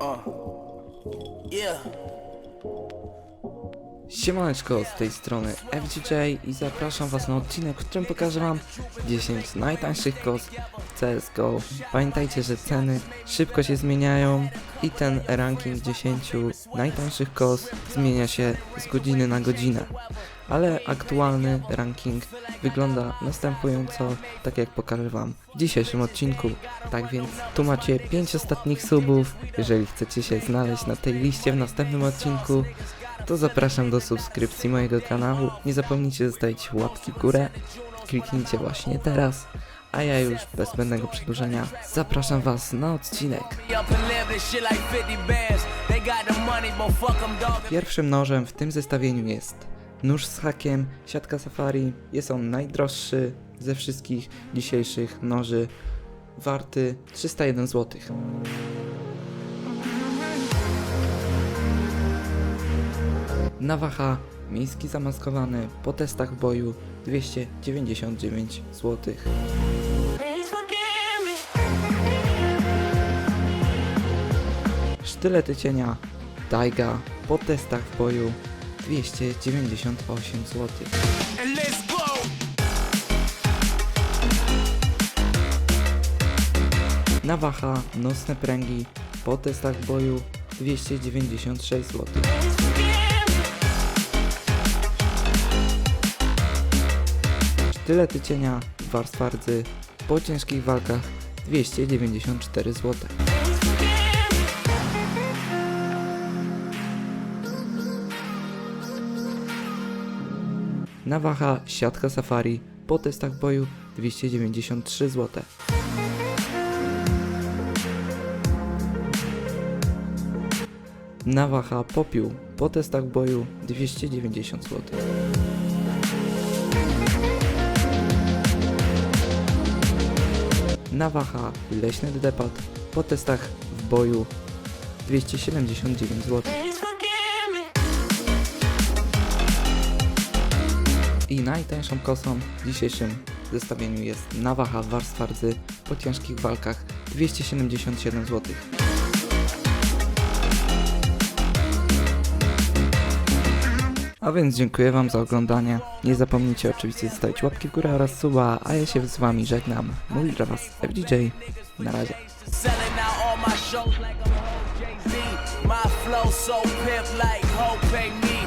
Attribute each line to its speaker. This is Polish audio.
Speaker 1: Uh. Yeah.
Speaker 2: Siemaneczko, z tej strony FGJ i zapraszam was na odcinek, w którym pokażę wam 10 najtańszych kos CSGO. Pamiętajcie, że ceny szybko się zmieniają i ten ranking 10 najtańszych kos zmienia się z godziny na godzinę. Ale aktualny ranking wygląda następująco, tak jak pokażę wam w dzisiejszym odcinku. Tak więc tu macie 5 ostatnich subów, jeżeli chcecie się znaleźć na tej liście w następnym odcinku, to zapraszam do subskrypcji mojego kanału. Nie zapomnijcie zostawić łapki w górę. Kliknijcie właśnie teraz. A ja już bez zbędnego przedłużenia zapraszam Was na odcinek.
Speaker 1: Up and live this shit like 50 bands. They got the money, but fuck them, dog.
Speaker 2: Pierwszym nożem w tym zestawieniu jest nóż z hakiem, siatka safari. Jest on najdroższy ze wszystkich dzisiejszych noży. Warty 301 zł. Nawaha miejski zamaskowany po testach w boju 299 zł. Sztylety cienia Daiga po testach w boju 298 zł. Nawaha nocne pręgi po testach w boju 296 zł. Sztylety cienia warstwa rdzy po ciężkich walkach 294 zł. Nawaha siatka safari po testach boju 293 zł. Nawaha popiół po testach boju 290 zł. Nawaha leśny depot po testach w boju 279 zł. I najtańszą kosą w dzisiejszym zestawieniu jest Nawaha warstwa rdzy po ciężkich walkach 277 zł. A więc dziękuję Wam za oglądanie. Nie zapomnijcie oczywiście zostawić łapki w górę oraz suba, a ja się z Wami żegnam. Mówi dla Was FDJ. Na razie.
Speaker 1: Out my flow so pimp like Hope me.